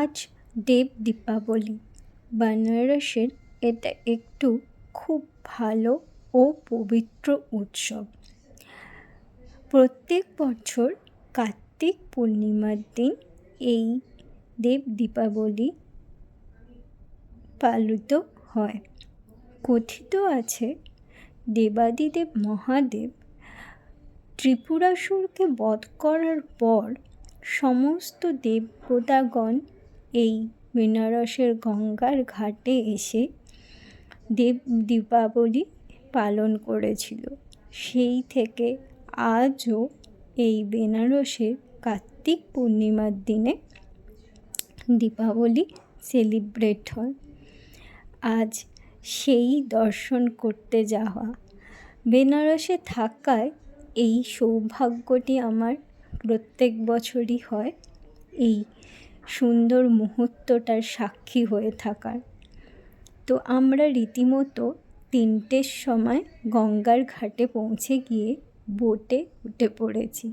আজ দেব দীপাবলি। বেনারসের এটা একটু খুব ভালো ও পবিত্র উৎসব। প্রত্যেক বছর কার্তিক পূর্ণিমার দিন এই দেব দীপাবলি পালিত হয়। কথিত আছে, দেবাদিদেব মহাদেব ত্রিপুরাসুরকে বধ করার পর সমস্ত দেবতাগণ এই বেনারসের গঙ্গার ঘাটে এসে দেব দীপাবলি পালন করেছিল। সেই থেকে আজও এই বেনারসের কার্তিক পূর্ণিমার দিনে দীপাবলি সেলিব্রেট হয়। আজ সেই দর্শন করতে যাওয়া। বেনারসে থাকায় এই সৌভাগ্যটি আমার প্রত্যেক বছরই হয়। এই সুন্দর মুহূর্তটার সাক্ষী হয়ে থাকার। তো আমরা রীতিমতো তিনটের সময় গঙ্গার ঘাটে পৌঁছে গিয়ে বোটে উঠে পড়েছি।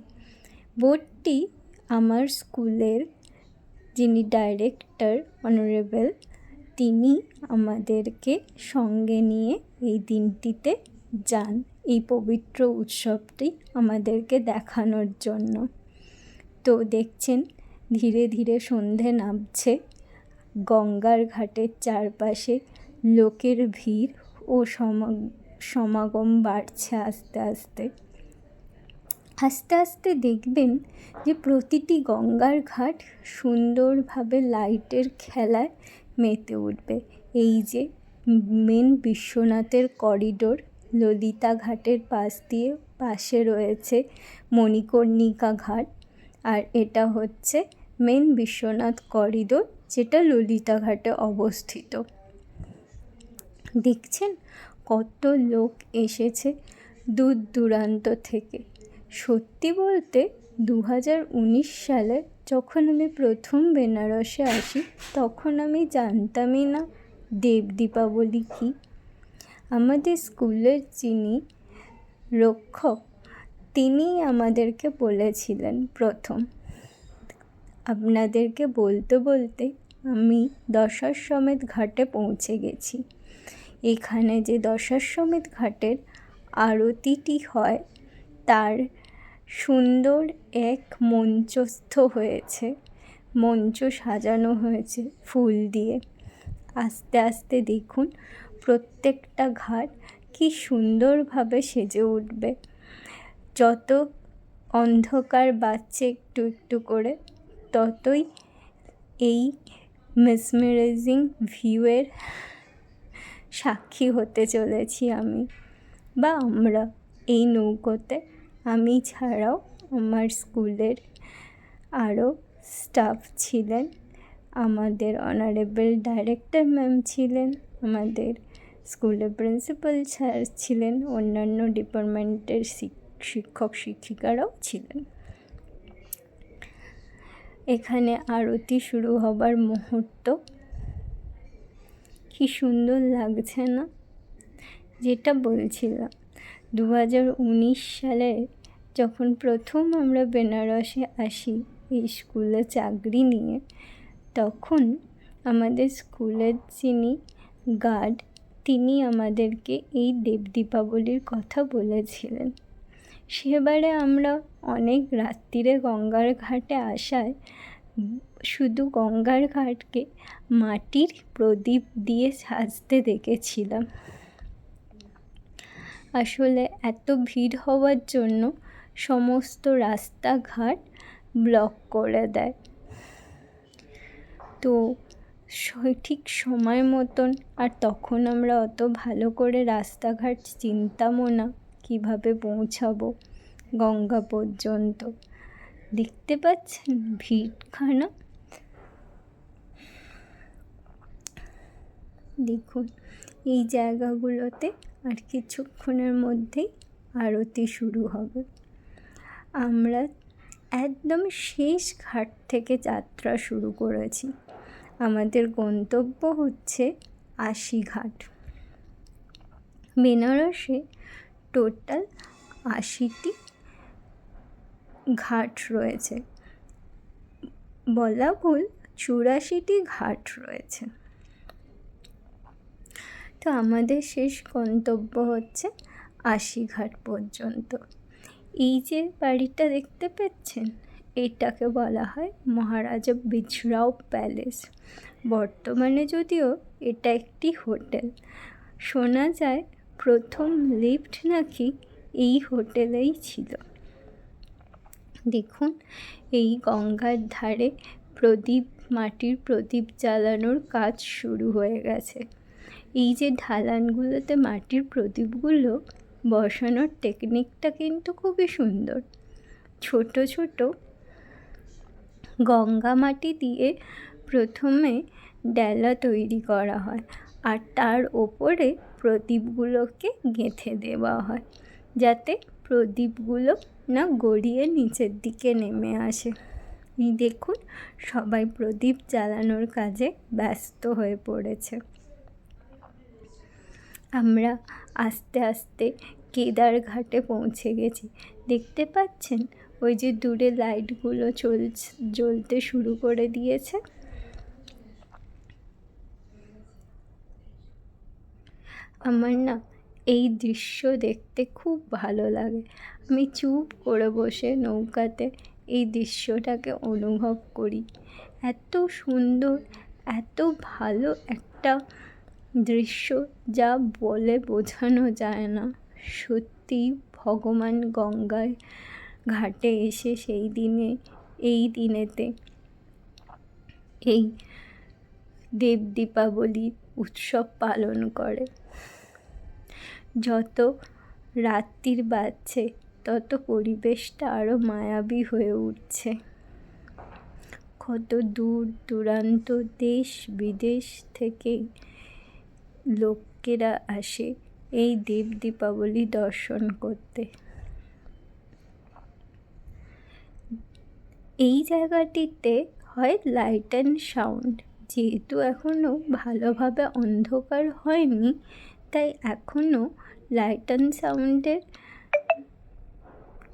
বোটটি আমার স্কুলের যিনি ডাইরেক্টর অনারেবল, তিনি আমাদেরকে সঙ্গে নিয়ে এই দিনটিতে যান, এই পবিত্র উৎসবটি আমাদেরকে দেখানোর জন্য। তো দেখছেন ধীরে ধীরে সন্ধে নামছে। গঙ্গার ঘাটের চারপাশে লোকের ভিড় ও সমাগম বাড়ছে আস্তে আস্তে। আস্তে আস্তে দেখবেন যে প্রতিটি গঙ্গার ঘাট সুন্দরভাবে লাইটের খেলায় মেতে উঠবে। এই যে মেন বিশ্বনাথের করিডোর ললিতা ঘাটের পাশ দিয়ে পাশে রয়েছে মণিকর্ণিকা ঘাট। আর এটা হচ্ছে মেন বিশ্বনাথ করিডোর, যেটা ললিতা ঘাটে অবস্থিত। দেখছেন? কত লোক এসেছে দূর দূরান্ত থেকে। সত্যি বলতে দু হাজার উনিশ সালে যখন আমি প্রথম বেনারসে আসি, তখন আমি জানতামই না দেব দীপাবলি কী। আমাদের স্কুলের যিনি রক্ষক তিনি আমাদেরকে বলেছিলেন প্রথম। আপনাদেরকে বলতে বলতে আমি দশাশ্বমেধ ঘাটে পৌঁছে গেছি। এখানে যে দশাশ্বমেধ ঘাটের আরতিটি হয়, তার সুন্দর এক মঞ্চস্থ হয়েছে। মঞ্চ সাজানো হয়েছে ফুল দিয়ে। আস্তে আস্তে দেখুন, প্রত্যেকটা ঘাট কি সুন্দরভাবে সেজে উঠবে। যত অন্ধকার বাড়ছে একটু একটু করে ততই এই মেসমেরাইজিং ভিউয়ের সাক্ষী হতে চলেছি আমি। বা আমরা এই নৌকোতে, আমি ছাড়াও আমার স্কুলের আরও স্টাফ ছিলেন, আমাদের অনারেবল ডাইরেক্টর ম্যাম ছিলেন, আমাদের স্কুলের প্রিন্সিপাল স্যার ছিলেন, অন্যান্য ডিপার্টমেন্টের শিক্ষক শিক্ষিকারাও ছিলেন। এখানে আরতি শুরু হবার মুহূর্ত। কি সুন্দর লাগছে না? যেটা বলছিলাম দু হাজার উনিশ সালে যখন প্রথম আমরা বেনারসে আসি এই স্কুলে চাকরি নিয়ে, তখন আমাদের স্কুলের যিনি গার্ড, তিনি আমাদেরকে এই দেব দীপাবলির কথা বলেছিলেন। সেবারে আমরা অনেক রাত্রিরে গঙ্গার ঘাটে আসায় শুধু গঙ্গার ঘাটকে মাটির প্রদীপ দিয়ে সাজতে দেখেছিলাম। আসলে এত ভিড় হওয়ার জন্য সমস্ত রাস্তাঘাট ব্লক করে দেয়। তো সঠিক সময় মতন আর তখন আমরা অত ভালো করে রাস্তাঘাট চিনতামও না। কীভাবে পৌঁছাবো গঙ্গা পর্যন্ত? দেখতে পাচ্ছেন ভিড়খানা দেখুন, এই জায়গাগুলোতে আর কিছুক্ষণের মধ্যেই আরতি শুরু হবে। আমরা একদম শেষ ঘাট থেকে যাত্রা শুরু করেছি। আমাদের গন্তব্য হচ্ছে আশিঘাট বেনারসে টোটাল আশিটি ঘাট রয়েছে। বলা ভুল, চুরাশিটি ঘাট রয়েছে। তো আমাদের শেষ গন্তব্য হচ্ছে আশিঘাট পর্যন্ত। এই যে বাড়িটা দেখতে পাচ্ছেন এটাকে বলা হয় মহারাজা বিজরাও প্যালেস। বর্তমানে যদিও এটা একটি হোটেল, শোনা যায় প্রথম লিফট নাকি এই হোটেলেই ছিল। দেখুন, এই গঙ্গার ধারে প্রদীপ, মাটির প্রদীপ জ্বালানোর কাজ শুরু হয়ে গেছে। এই যে ঢালানগুলোতে মাটির প্রদীপগুলো বসানোর টেকনিকটা কিন্তু খুবই সুন্দর। ছোট ছোট গঙ্গা মাটি দিয়ে প্রথমে ডেলা তৈরি করা হয়। আর তার ওপরে প্রদীপগুলোকে গেঁথে দেওয়া হয়, যাতে প্রদীপগুলো না গড়িয়ে নিচের দিকে নেমে আসে। দেখুন, সবাই প্রদীপ জ্বালানোর কাজে ব্যস্ত হয়ে পড়েছে। আমরা আস্তে আস্তে কেদার ঘাটে পৌঁছে গেছি। দেখতে পাচ্ছেন, ওই যে দূরে লাইটগুলো চলছে, জ্বলতে শুরু করে দিয়েছে। আমার না এই দৃশ্য দেখতে খুব ভালো লাগে। আমি চুপ করে বসে নৌকাতে এই দৃশ্যটাকে অনুভব করি। এত সুন্দর, এত ভালো একটা দৃশ্য যা বলে বোঝানো যায় না। সত্যি ভগবান গঙ্গায় ঘাটে এসে সেই দিনে, এই দিনেতে এই দেব দীপাবলি উৎসব পালন করে। যত রাত্রির বাড়ছে তত পরিবেশটা আরও মায়াবী হয়ে উঠছে। কত দূর দূরান্ত দেশ বিদেশ থেকে লোকেরা আসে এই দেব দীপাবলি দর্শন করতে। এই জায়গাটিতে হয় লাইট অ্যান্ড সাউন্ড যেহেতু এখনও ভালোভাবে অন্ধকার হয়নি তাই এখনও লাইট অ্যান্ড সাউন্ডের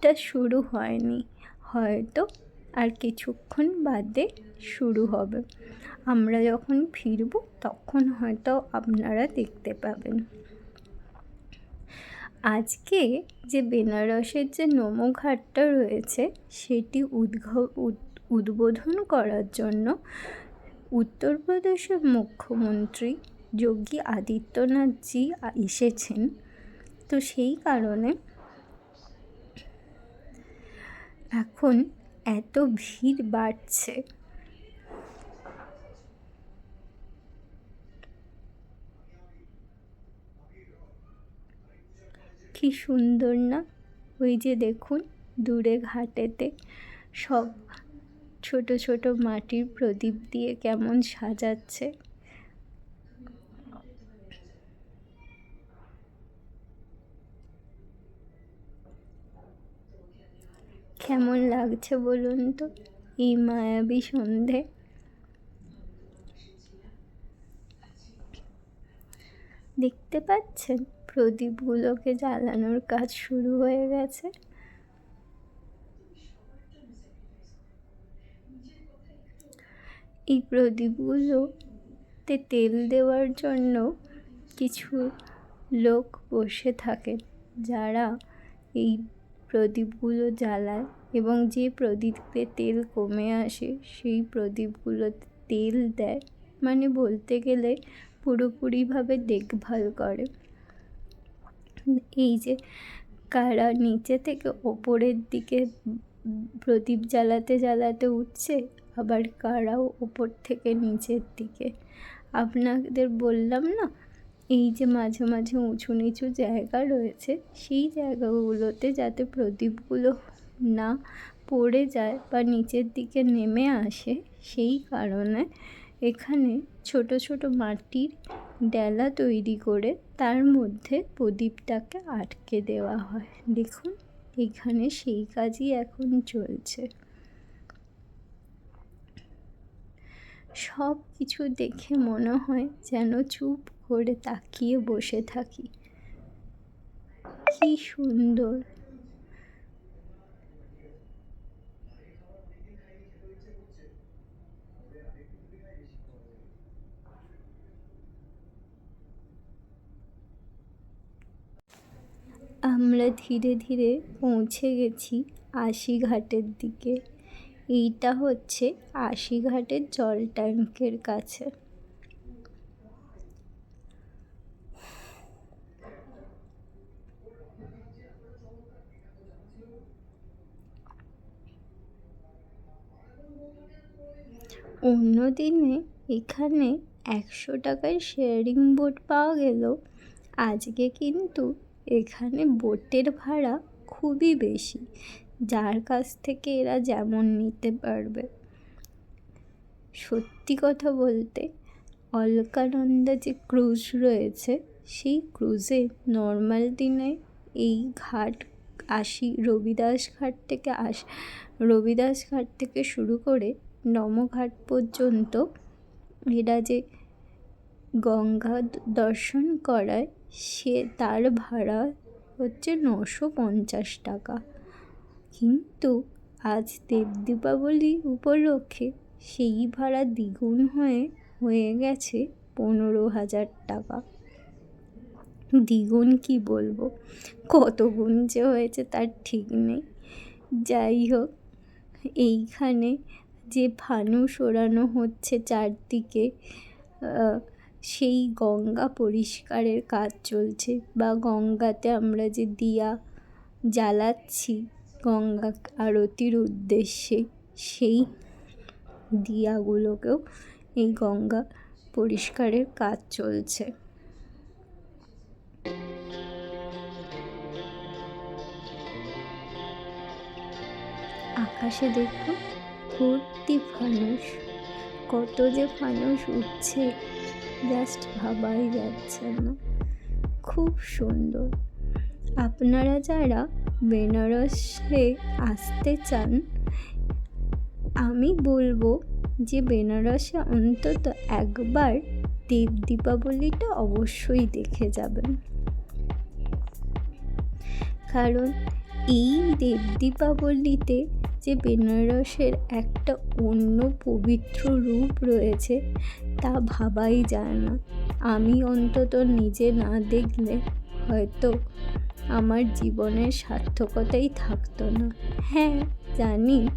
টা শুরু হয়নি। হয়তো আর কিছুক্ষণ বাদে শুরু হবে। আমরা যখন ফিরব তখন হয়তো আপনারা দেখতে পাবেন। আজকে যে বেনারসের যে নমো ঘাটটা রয়েছে, সেটি উদ্ঘ উদ্বোধন করার জন্য উত্তরপ্রদেশের মুখ্যমন্ত্রী যোগী আদিত্যনাথজি এসেছেন। তো সেই কারণে এখন এত ভিড় বাড়ছে। কি সুন্দর না? ওই যে দেখুন, দূরে ঘাটেতে সব ছোট ছোট মাটির প্রদীপ দিয়ে কেমন সাজাচ্ছে। কেমন লাগছে বলুন তো? এই মায়াবী সন্ধে। দেখতে পাচ্ছেন? প্রদীপগুলোকে জ্বালানোর কাজ শুরু হয়ে গেছে। এই প্রদীপগুলোতে তেল দেওয়ার জন্য কিছু লোক বসে থাকেন, যারা এই প্রদীপগুলো জ্বালায়। এবং যে প্রদীপে তেল কমে আসে, সেই প্রদীপগুলোতে তেল দেয়। মানে বলতে গেলে পুরোপুরিভাবে দেখভাল করে। এই যে কারা নিচে থেকে ওপরের দিকে প্রদীপ জ্বালাতে জ্বালাতে উঠছে, আবার কারাও ওপর থেকে নিচের দিকে। আপনাদের বললাম না, এই যে মাঝে মাঝে উঁচু নিচু জায়গা রয়েছে, সেই জায়গাগুলোতে যাতে প্রদীপগুলো না পড়ে যায় বা নিচের দিকে নেমে আসে, সেই কারণে এখানে ছোট ছোট মাটির ডেলা তৈরি করে তার মধ্যে প্রদীপটাকে আটকে দেওয়া হয়। দেখুন, এখানে সেই কাজই এখন চলছে। সব কিছু দেখে মনে হয় যেন চুপ করে তাকিয়ে বসে থাকি। কি সুন্দর! আমরা ধীরে ধীরে পৌঁছে গেছি আশিঘাটের দিকে। এইটা হচ্ছে আশিঘাটের জল ট্যাঙ্কের কাছে। অন্য দিনে এখানে একশো টাকায় শেয়ারিং বোট পাওয়া গেল। আজকে কিন্তু এখানে বোটের ভাড়া খুবই বেশি। যার কাছ থেকে এরা যেমন নিতে পারবে। সত্যি কথা বলতে, অলকানন্দা যে ক্রুজ রয়েছে, সেই ক্রুজে নর্মাল দিনে এই ঘাট আসি, রবিদাস ঘাট থেকে আস, রবিদাস ঘাট থেকে শুরু করে নমঘাট পর্যন্ত এরা যে গঙ্গা দর্শন করায় সে তার ভাড়া হচ্ছে নশো পঞ্চাশ টাকা। কিন্তু আজ দেব দীপাবলি উপলক্ষে সেই ভাড়া দ্বিগুণ হয়ে হয়ে গেছে পনেরো হাজার টাকা। দ্বিগুণ কি বলব? কত গুণ যে হয়েছে তার ঠিক নেই। যাই হোক, এইখানে যে ফানুস ওড়ানো হচ্ছে চারদিকে সেই গঙ্গা পরিষ্কারের কাজ চলছে বা গঙ্গাতে আমরা যে দিয়া জ্বালাচ্ছি গঙ্গা আরতির উদ্দেশ্যে, সেই দিয়াগুলোকেও এই গঙ্গা পরিষ্কারের কাজ চলছে। আকাশে দেখুন ভর্তি ফানুস কত যে ফানুস উঠছে। জাস্ট ভাবাই যাচ্ছে না। খুব সুন্দর। আপনারা যারা বেনারসে আসতে চান, আমি বলব যে বেনারসে অন্তত একবার দেব দীপাবলিটা অবশ্যই দেখে যাবেন। কারণ এই দেব দীপাবলিতে যে বেনারসের একটা অন্য পবিত্র রূপ রয়েছে তা ভাবাই যায় না। আমি অন্তত নিজে না দেখলে হয়তো আমার জীবনের সার্থকতাই থাকতো না। হ্যাঁ জানি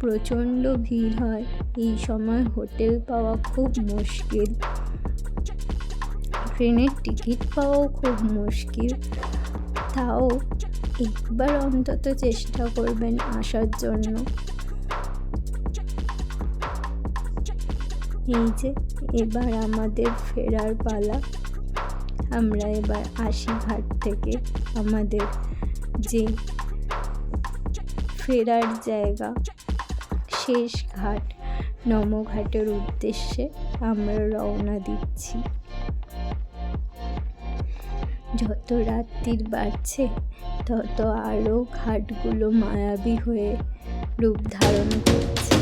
প্রচণ্ড ভিড় হয়। এই সময় হোটেল পাওয়া খুব মুশকিল। ট্রেনের টিকিট পাওয়াও খুব মুশকিল। তাও একবার অন্তত চেষ্টা করবেন আসার জন্য। এই যে, এবার আমাদের ফেরার পালা। আমরা এবার আসি ঘাট থেকে আমাদের যে ফেরার জায়গা, শেষ ঘাট নমঘাটের উদ্দেশ্যে আমরা রওনা দিচ্ছি। যত রাত্রির বাড়ছে তত আরও ঘাটগুলো মায়াবী হয়ে রূপ ধারণ করছে।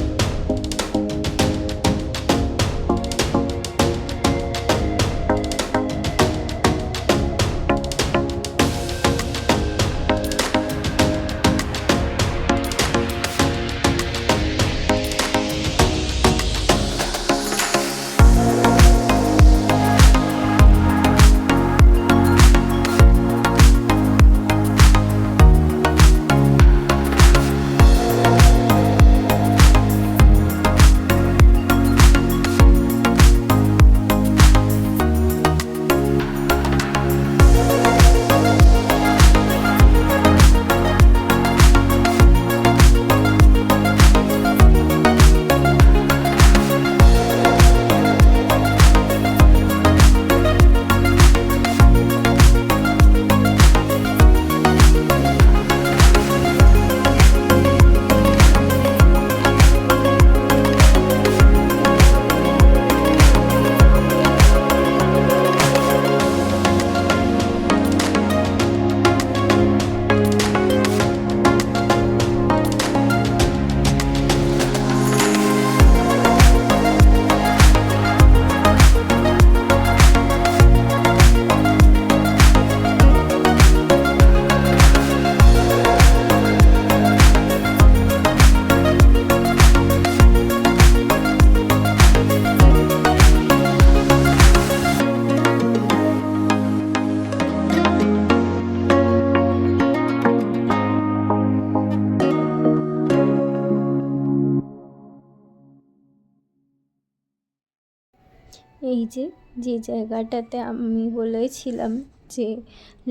এই যে যে জায়গাটাতে আমি বলেছিলাম যে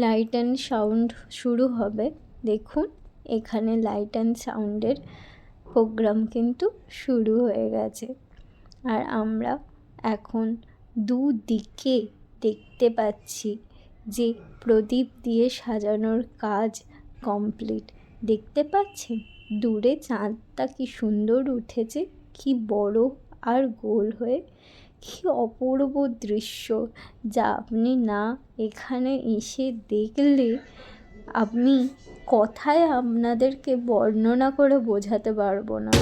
লাইট অ্যান্ড সাউন্ড শুরু হবে, দেখুন, এখানে লাইট অ্যান্ড সাউন্ডের প্রোগ্রাম কিন্তু শুরু হয়ে গেছে। আর আমরা এখন দুদিকে দেখতে পাচ্ছি যে প্রদীপ দিয়ে সাজানোর কাজ কমপ্লিট দেখতে পাচ্ছেন? দূরে চাঁদটা কি সুন্দর উঠেছে, কি বড় আর গোল হয়ে কি অপূর্ব দৃশ্য। যা আপনি না এখানে এসে দেখলে আপনি কথায় আপনাদেরকে বর্ণনা করে বোঝাতে পারব না।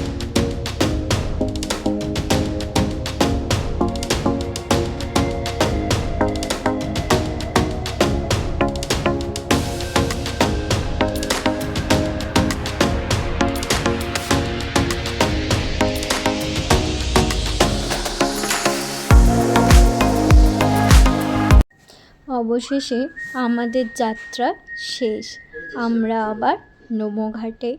অবশেষে আমাদের যাত্রা শেষ। আমরা আবার নোমঘাটে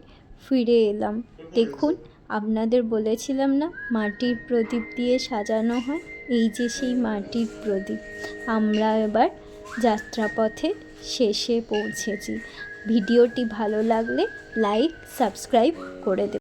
ফিরে এলাম। দেখুন, আপনাদের বলেছিলাম না, মাটির প্রদীপ দিয়ে সাজানো হয়? এই যে সেই মাটির প্রদীপ। আমরা এবার যাত্রাপথে শেষে পৌঁছেছি। ভিডিওটি ভালো লাগলে লাইক, সাবস্ক্রাইব করে দেব